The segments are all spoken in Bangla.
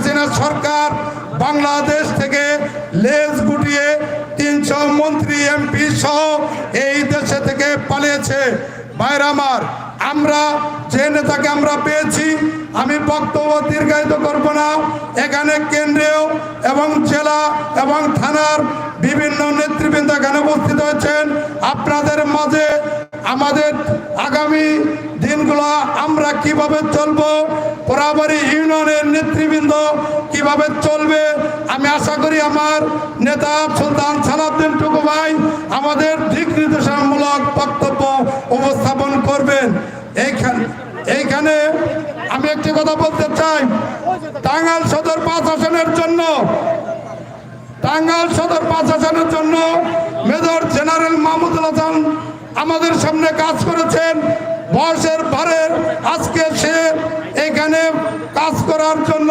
হাসিনা সরকার বাংলাদেশ থেকে লেজ গুটিয়ে তিনশো মন্ত্রী এমপি সহ এই দেশে থেকে পালিয়েছে। ভাইরা আমার, আমরা যে নেতাকে আমরা পেয়েছি, আমি বক্তব্য দীর্ঘায়িত করব না। এখানে কেন্দ্রীয় এবং জেলা এবং থানার বিভিন্ন নেতৃবৃন্দ এখানে উপস্থিত হয়েছেন। আপনাদের মাঝে আমাদের আগামী দিনগুলো আমরা কীভাবে চলবো, বরাবরই ইউনিয়নের নেতৃবৃন্দ কীভাবে চলবে, আমি আশা করি আমার নেতা সুলতান সালাউদ্দিন টুকু ভাই আমাদের দিক নির্দেশনামূলক বক্তব্য উপস্থাপন করবেন। এইখানে এইখানে আমি একটি কথা বলতে চাই। টাঙ্গাল সদর পাঁচ আসনের জন্য টাঙ্গাল সদর পাঁচ আসনের জন্য মেজর জেনারেল আমাদের সামনে কাজ করেছেন। বয়সের ভারের আজকে সে এখানে কাজ করার জন্য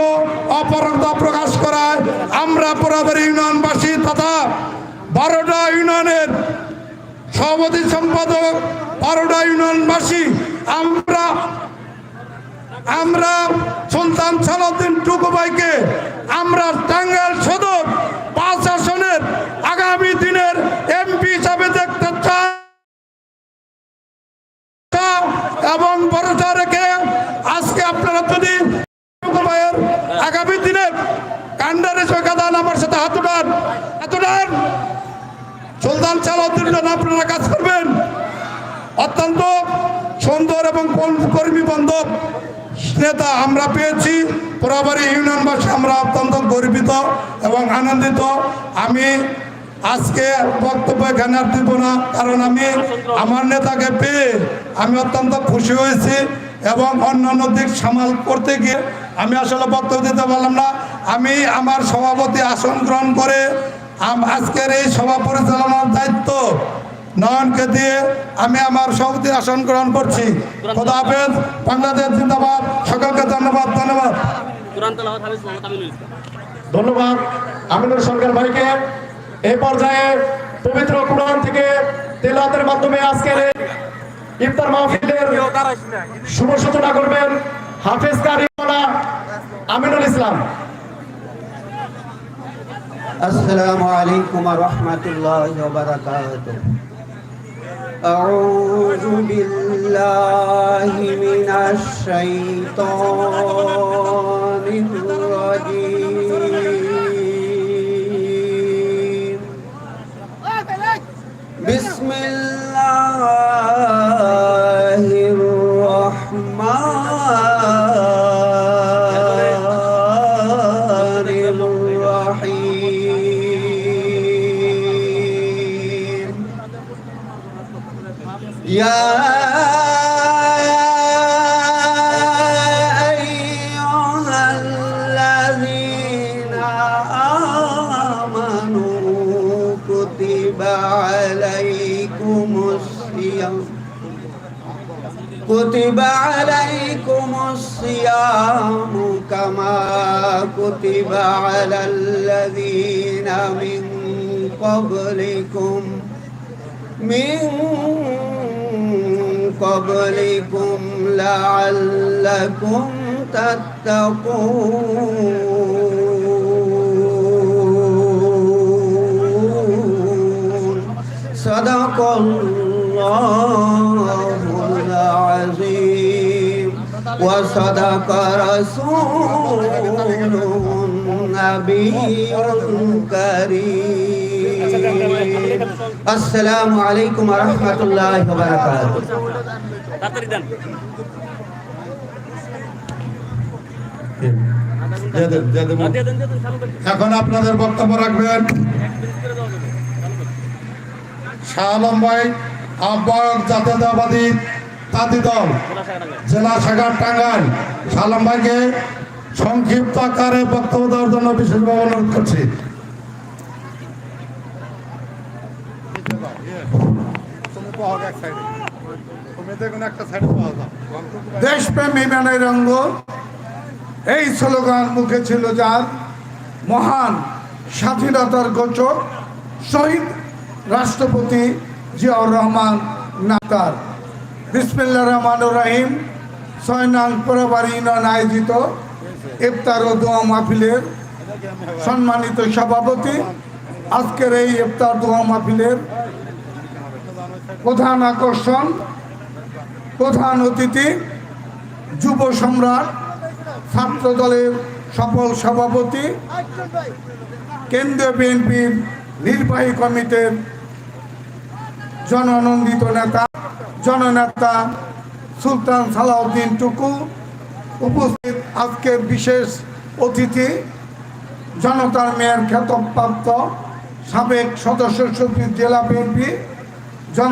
অপরাধ প্রকাশ করায়। আমরা বরাবর ইউনিয়নবাসী তথা বারোটা ইউনিয়নের সভাপতি সম্পাদক, বারোটা ইউনিয়নবাসী, আমরা আমরা সুলতান সালাউদ্দিন টুকু ভাইকে আমরা টাঙ্গাইল সদর পাঁচ আসনের আগামী দিনের এমপি হিসাবে দেখতে চাই এবং ভরসা রেখে আজকে আপনারা যদি আগামী দিনের কান্ডারে সৈকাদান আমার সাথে হাত উঠান হাত উঠান। সুলতান সালাউদ্দিন জন্য আপনারা কাজ করবেন। অত্যন্ত সুন্দর এবং কর্মী বান্ধব নেতা আমরা পেয়েছি। বরাবরই ইউনিয়নবাসী আমরা অত্যন্ত গর্বিত এবং আনন্দিত। আমি আজকে বক্তব্য এখানে আর দিব না কারণ আমি আমার নেতাকে পেয়ে আমি অত্যন্ত খুশি হয়েছি এবং অন্যান্য দিক সামাল করতে গিয়ে আমি আসলে বক্তব্য দিতে পারলাম না। আমি আমার সভাপতি আসন গ্রহণ করে আজকের এই সভা পরিচালনার দায়িত্ব নয়নকে দিয়ে আমি আমার সভাপতি আসন গ্রহণ করছি। খোদা হাফেজ বাংলাদেশ জিন্দাবাদ সকলকে ধন্যবাদ ধন্যবাদ। ধন্যবাদ আমিনুল সরকার ভাইকে। এ পর্যায়ে পবিত্র কুরআন থেকে তেলাতের মাধ্যমে আজকের ইফতার মাহফিলের শুভ সূচনা করবেন হাফেজ কারিমানা আমিনুল ইসলাম। আসসালামু আলাইকুম ওয়া রাহমাতুল্লাহি ওয়া বারাকাতুহু। আউযু বিল্লাহি মিনাশ শাইতানির كتب عليكم الصيام كتب عليكم الصيام كما كتب على الذين من قبلكم من قبلكم لعلكم تتقون صدق الله العظيم وصدق رسوله النبي الكريم السلام عليكم ورحمة الله وبركاته তাড়াতাড়ি দেন দিয়ে দেন, দিয়ে দেবো। দিয়ে দেন দিয়ে দেন চালু করে এখন আপনাদের বক্তব্য রাখবেন সংক্ষিপ্ত আকারে বক্তব্য দেওয়ার জন্য বিশেষভাবে অনুরোধ করছি। দেশপ্রেম ইমানের অঙ্গ। এই স্লোগান মুখে ছিল যার মহান স্বাধীনতার গোচর, শহীদ রাষ্ট্রপতি জিয়াউর রহমান নাতার বিসমিল্লা রহমান রাহিম ছয় নং ইউনিয়ন আয়োজিত ইফতার ও দোয়া মাহফিলের সম্মানিত সভাপতি। আজকের এই ইফতার দোয়া মাহফিলের প্রধান আকর্ষণ, প্রধান অতিথি, যুব সম্রাট ছাত্র দলের সফল সভাপতি, কেন্দ্রীয় বিএনপির নির্বাহী কমিটির জননন্দিত নেতা, জননেতা সুলতান সালাউদ্দিন টুকু উপস্থিত আজকের বিশেষ অতিথি, জনতার মেয়ের খ্যাতপ্রাপ্ত সাবেক সদস্য সচিব, জেলা বিএনপি, জন